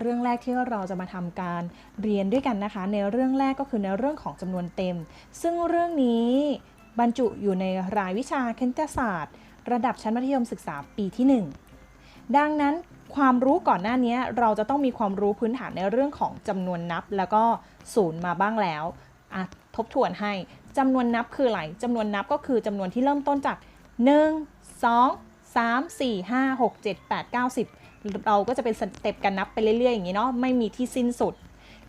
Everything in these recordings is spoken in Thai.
เรื่องแรกที่เราจะมาทำการเรียนด้วยกันนะคะ ในเรื่องแรกก็คือในเรื่องของจำนวนเต็ม ซึ่งเรื่องนี้บรรจุอยู่ในรายวิชาคณิตศาสตร์ ระดับชั้นมัธยมศึกษาปีที่ 1 ดังนั้นความรู้ก่อนหน้านี้เราจะต้องมีความรู้พื้นฐานในเรื่องของจำนวนนับ แล้วก็ศูนย์มาบ้างแล้วทบทวนให้จำนวนนับคืออะไรจำนวนนับก็คือจำนวนที่เริ่มต้นจาก 1 2 3 4 5 6 7 8 9 10 เราก็จะเป็นสเต็ปการนับไปเรื่อยๆอย่างนี้เนาะไม่มีที่สิ้นสุด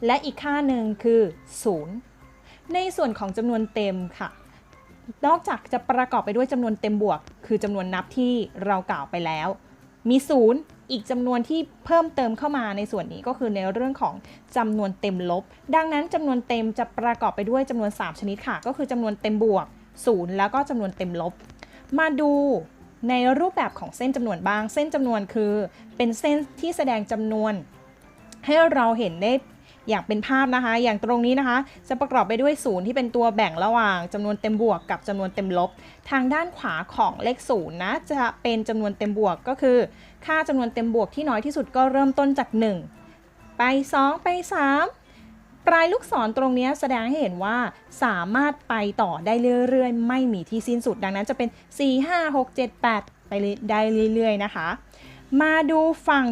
และอีกค่าหนึ่งคือ 0 ในส่วนของจำนวนเต็มค่ะ นอกจากจะประกอบไปด้วยจำนวนเต็มบวก คือจำนวนนับที่เรากล่าวไปแล้ว มีศูนย์อีกจำนวนที่เพิ่มเติมเข้ามาในส่วนนี้ก็คือในเรื่องของจำนวนเต็มลบ ดังนั้นจำนวนเต็มจะประกอบไปด้วยจำนวน 3 ชนิดค่ะ ก็คือจำนวนเต็มบวกศูนย์แล้วก็จำนวนเต็มลบ มาดู ในรูปแบบของเส้นจำนวนบ้าง เส้นจำนวนคือเป็นเส้นที่แสดงจำนวน ให้เราเห็นได้อย่างเป็นภาพนะคะ อย่างตรงนี้นะคะ จะประกอบไปด้วยศูนย์ที่เป็นตัวแบ่งระหว่างจำนวนเต็มบวกกับจำนวนเต็มลบ ทางด้านขวาของเลขศูนย์นะจะเป็นจำนวนเต็มบวกก็คือ ค่าจำนวนเต็มบวกที่น้อยที่สุดก็เริ่มต้นจาก 1 ไป 2 ไป 3 ลายลูกศรตรงนี้แสดงให้เห็นว่าสามารถไปต่อได้เรื่อยๆ ไม่มีที่สิ้นสุด ดังนั้นจะเป็น 4 5 6 7 8 ไปได้เรื่อยๆนะคะ มาดูฝั่ง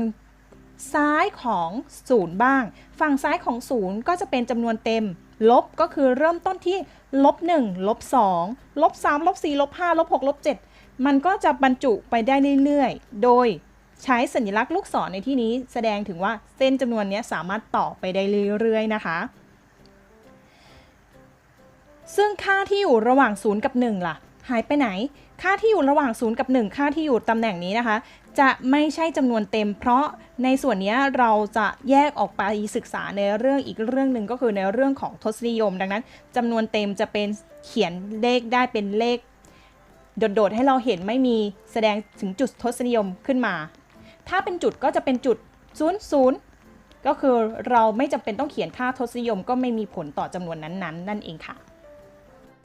ซ้ายของศูนย์บ้าง ฝั่งซ้ายของศูนย์ก็จะเป็นจำนวนเต็มลบก็คือเริ่มต้นที่ลบ1ลบ2ลบ3ลบ4ลบ5ลบ6ลบ7มันก็จะบรรจุไปได้เรื่อยๆ โดย ใช้สัญลักษณ์ลูกศรในที่นี้แสดงถึงว่าเส้นจำนวนนี้สามารถต่อไปได้เรื่อยๆนะคะ ซึ่งค่าที่อยู่ระหว่าง 0 กับ 1 ล่ะ หายไปไหน ค่าที่อยู่ระหว่าง 0 กับ 1 ค่าที่อยู่ตำแหน่งนี้นะคะ จะไม่ใช่จำนวนเต็ม เพราะในส่วนนี้เราจะแยกออกไปศึกษาในเรื่องอีกเรื่องหนึ่งก็คือในเรื่องของทศนิยม ดังนั้นจำนวนเต็มจะเป็นเขียนเลขได้เป็นเลขโดดๆให้เราเห็นไม่มีแสดงถึงจุดทศนิยมขึ้นมา ถ้าเป็นจุดก็จะเป็นจุด 0 0 ก็คือเราไม่จำเป็นต้องเขียนค่าทศนิยมก็ไม่มีผลต่อจำนวนนั้นๆนั่นเองค่ะ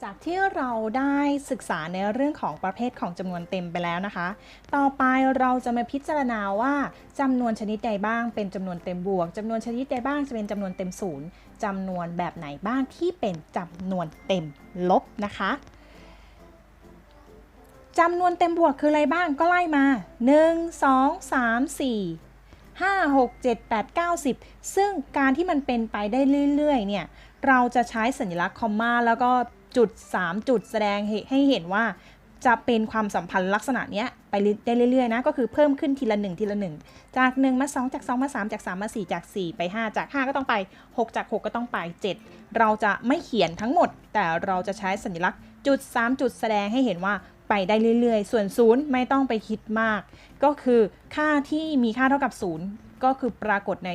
จากที่เราได้ศึกษาในเรื่องของประเภทของจำนวนเต็มไปแล้วนะคะ ต่อไปเราจะมาพิจารณาว่าจำนวนชนิดใดบ้าง เป็นจำนวนเต็มบวกจำนวนชนิดใดบ้างจะเป็นจำนวนเต็มศูนย์จำนวนแบบไหนบ้างที่เป็นจำนวนเต็มลบนะคะ จำนวนเต็มบวกคืออะไรบ้างก็ไล่มา 1 2 3 4 5 6 7 8 9 10 ซึ่งการที่มันเป็นไปได้เรื่อยๆ เนี่ย เราจะใช้สัญลักษณ์คอมมาแล้วก็จุด 3 จุดแสดงให้เห็นว่าจะเป็นความสัมพันธ์ลักษณะนี้ไปได้เรื่อยๆนะ ก็คือเพิ่มขึ้นทีละ 1 ทีละ 1 จาก 1 มา 2 จาก 2 มา 3 จาก 3 มา 4 จาก 4 ไป 5 จาก 5 ก็ต้องไป 6 จาก 6 ก็ต้องไป 7 เราจะไม่เขียนทั้งหมด แต่เราจะใช้สัญลักษณ์จุด 3 จุดแสดงให้เห็นว่า ไปได้เรื่อยๆ ส่วน0ไม่ต้องไปคิดมาก ก็คือค่าที่มีค่าเท่ากับ0ก็คือปรากฏใน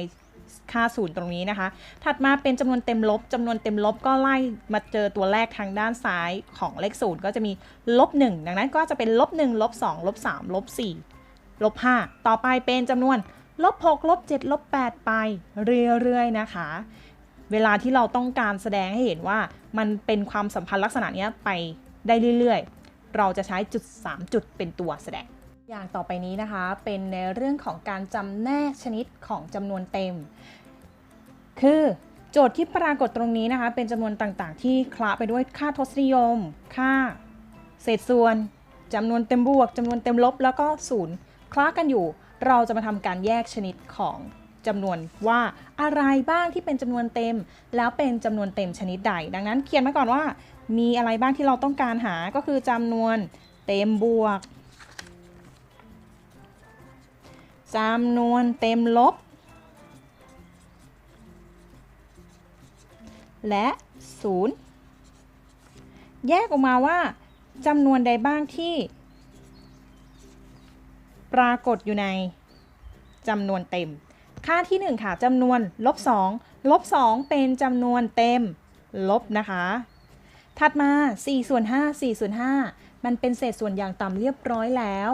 ค่าศูนย์ตรงนี้นะคะ ถัดมาเป็นจำนวนเต็มลบจำนวนเต็มลบก็ไล่มาเจอตัวแรกทางด้านซ้ายของเลขศูนย์ก็จะมีลบ1ดังนั้นก็จะเป็นลบ1ลบ2ลบ3ลบ4ลบ5ต่อไปเป็นจำนวนลบ6ลบ7ลบ8ไปเรื่อยๆนะคะ เวลาที่เราต้องการแสดงให้เห็นว่ามันเป็นความสัมพันธ์ลักษณะนี้ไปได้เรื่อยๆ เราจะใช้จุด 3 จุดเป็นตัวแสดง อย่างต่อไปนี้นะคะ เป็นในเรื่องของการจำแนกชนิดของจำนวนเต็ม คือโจทย์ที่ปรากฏตรงนี้นะคะ เป็นจำนวนต่างๆ ที่คละไปด้วยค่าทศนิยม ค่าเศษส่วนจำนวนเต็มบวกจำนวนเต็มลบ แล้วก็ศูนย์คละกันอยู่ เราจะมาทำการแยกชนิดของ จำนวนว่าอะไรบ้างที่เป็นจำนวนเต็ม แล้วเป็นจำนวนเต็มชนิดใด ดังนั้นเขียนมาก่อนว่า มีอะไรบ้างที่เราต้องการหาก็คือจำนวนเต็มบวกจำนวนเต็มลบ และ 0 แยกออกมาว่าจำนวนใดบ้างที่ ปรากฏอยู่ในจำนวนเต็ม ค่าที่ 1 ค่ะจำนวนลบ2ลบ2เป็นจำนวนเต็มลบนะคะ ถัดมา4ส่วน5 4ส่วน5มันเป็นเศษส่วนอย่างต่ำเรียบร้อยแล้ว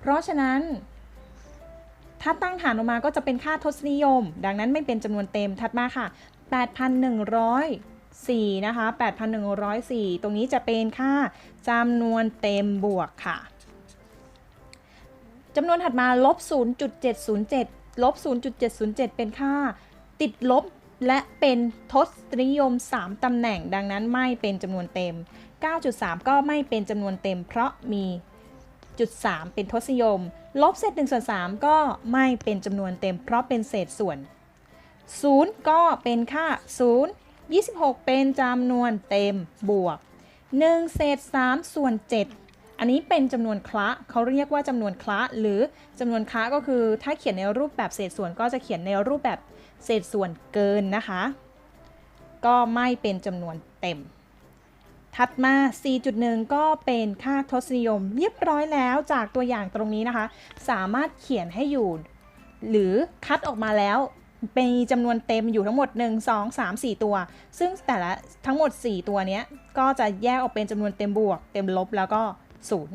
เพราะฉะนั้น ถ้าตั้งฐานออกมาก็จะเป็นค่าทศนิยม ดังนั้นไม่เป็นจำนวนเต็มถัดมาค่ะ 8,104นะคะ8,104 ตรงนี้จะเป็นค่าจำนวนเต็มบวกค่ะจำนวนถัดมาลบ 0.707 ลบ 0.707 เป็นค่า ติดลบและเป็นทศนิยม 3 ตำแหน่งดังนั้นไม่เป็นจำนวนเต็ม 9.3 ก็ไม่เป็นจำนวนเต็ม เพราะมีจุด 3 เป็นทศนิยม ลบเศษ1ส่วน3ก็ไม่เป็นจำนวนเต็ม เพราะเป็นเศษส่วน 0 ก็เป็นค่า 0 26 เป็นจำนวนเต็มบวก 1 เศษ3ส่วน7 อันนี้เป็นจำนวนคละเขาเรียกว่าจำนวนคละ หรือจำนวนคละก็คือถ้าเขียนในรูปแบบเศษส่วนก็จะเขียนในรูปแบบเศษส่วนเกินนะคะ ก็ไม่เป็นจำนวนเต็ม ถัดมา 4.1 ก็เป็นค่าทศนิยม เรียบร้อยแล้วจากตัวอย่างตรงนี้นะคะ สามารถเขียนให้อยู่ หรือคัดออกมาแล้วเป็นจำนวนเต็มอยู่ทั้งหมด 1 2 3 4 ตัว ซึ่งแต่ละทั้งหมด 4 ตัวนี้ก็จะแยกออกเป็นจำนวนเต็มบวก เต็มลบแล้วก็ 0